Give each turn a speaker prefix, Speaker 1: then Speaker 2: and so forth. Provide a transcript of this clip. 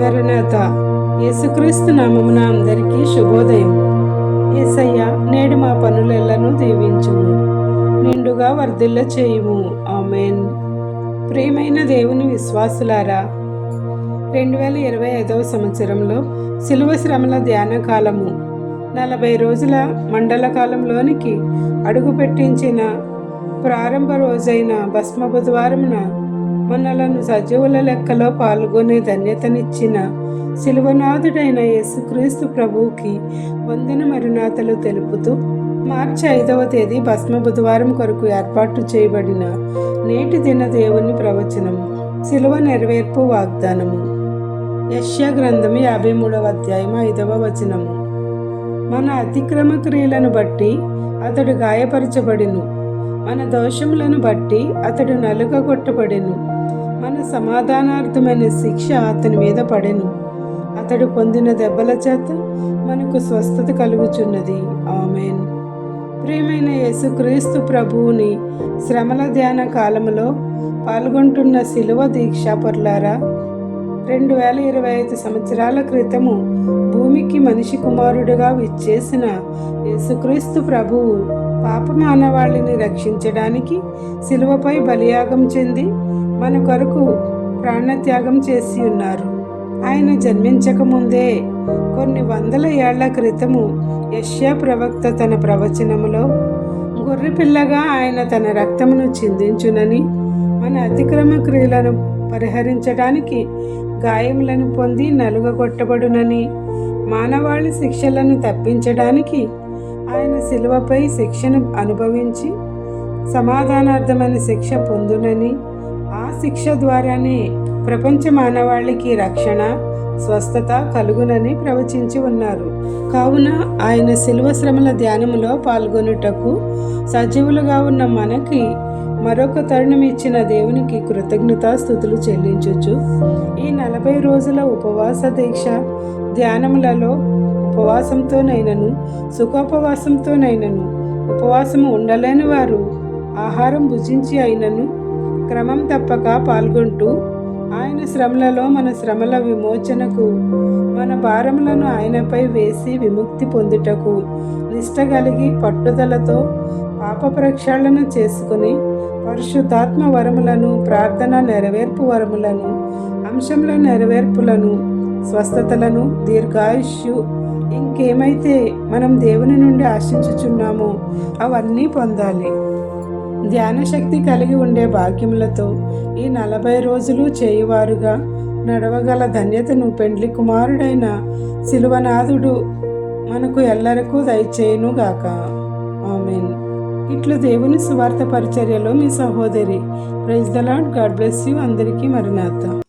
Speaker 1: మరణాత యేసుక్రీస్తు నామమున అందరికీ శుభోదయం. ఏసయ్య నేడు మా పనులెల్లను దీవించుము. నిండుగా వర్ధిల్ల చేయుము. ఆమెన్. ప్రియమైన దేవుని విశ్వాసులారా రెండు వేల ఇరవై ఐదవ సంవత్సరంలో శిలువ శ్రమల ధ్యాన కాలము. నలభై రోజుల మండల కాలంలోనికి అడుగు పెట్టించిన ప్రారంభ రోజైన భస్మ బుధవారమున మనలను సజీవుల లెక్కలో పాల్గొనే ధన్యతనిచ్చిన శిలువనాథుడైన యేసుక్రీస్తు ప్రభువుకి వందన మరునాథలు తెలుపుతూ మార్చి ఐదవ తేదీ భస్మ బుధవారం కొరకు ఏర్పాటు చేయబడిన నేటి దిన దేవుని ప్రవచనం శిలువ నెరవేర్పు వాగ్దానము. యష్యా గ్రంథము యాభై మూడవ అధ్యాయం ఐదవ వచనము. మన అతిక్రమ క్రియలను బట్టి అతడు గాయపరచబడిను. మన దోషములను బట్టి అతడు నలుగగొట్టబడెను. మన సమాధానార్థమైన శిక్ష అతని మీద పడెను. అతడు పొందిన దెబ్బల చేత మనకు స్వస్థత కలుగుచున్నది. ఆమెన్. ప్రియమైన యేసుక్రీస్తు ప్రభువుని శ్రమల ధ్యాన కాలములో పాల్గొంటున్న శిలువ దీక్షాపరులారా రెండు వేల ఇరవై ఐదు సంవత్సరాల క్రితము భూమికి మనిషి కుమారుడుగా విచ్చేసిన యేసుక్రీస్తు ప్రభువు పాప మానవాళిని రక్షించడానికి శిలువపై బలియాగం చెంది మన కొరకు ప్రాణత్యాగం చేసి ఉన్నారు. ఆయన జన్మించక ముందే కొన్ని వందల ఏళ్ళ క్రితము యష్యా ప్రవక్త తన ప్రవచనములో గొర్రెపిల్లగా ఆయన తన రక్తమును చిందించునని మన అతిక్రమ క్రియలను పరిహరించడానికి గాయములను పొంది నలుగగొట్టబడునని మానవాళి శిక్షలను తప్పించడానికి ఆయన శిలువపై శిక్షను అనుభవించి సమాధానార్థమైన శిక్ష పొందునని ఆ శిక్ష ద్వారానే ప్రపంచ మానవాళికి రక్షణ స్వస్థత కలుగునని ప్రవచించి ఉన్నారు. కావున ఆయన శిలువ శ్రమల ధ్యానములో పాల్గొనుటకు సజీవులుగా ఉన్న మనకి మరొక తరుణం ఇచ్చిన దేవునికి కృతజ్ఞతాస్థుతులు చెల్లించొచ్చు ఈ నలభై రోజుల ఉపవాస దీక్ష ధ్యానములలో ఉపవాసంతోనైనను సుఖోపవాసంతోనైనను ఉపవాసము ఉండలేని వారు ఆహారం భుజించి అయినను క్రమం తప్పక పాల్గొంటూ ఆయన శ్రమలలో మన శ్రమల విమోచనకు మన భారములను ఆయనపై వేసి విముక్తి పొందుటకు నిష్ట కలిగి పట్టుదలతో పాప ప్రక్షాళన చేసుకుని పరిశుద్ధాత్మ వరములను ప్రార్థన నెరవేర్పు వరములను అంశంలో నెరవేర్పులను స్వస్థతలను దీర్ఘాయుష్యు ఇంకేమైతే మనం దేవుని నుండి ఆశించుచున్నామో అవన్నీ పొందాలి. ధ్యాన శక్తి కలిగి ఉండే భాగ్యములతో ఈ నలభై రోజులు చేయువారుగా నడవగల ధన్యతను పెండ్లి కుమారుడైన శిలువనాథుడు మనకు ఎల్లరకు దయచేయునుగాక ఆమెన్. ఇట్లు దేవుని సువార్త పరిచర్యలో మీ సహోదరి praise the Lord God bless you. అందరికీ మరినాథ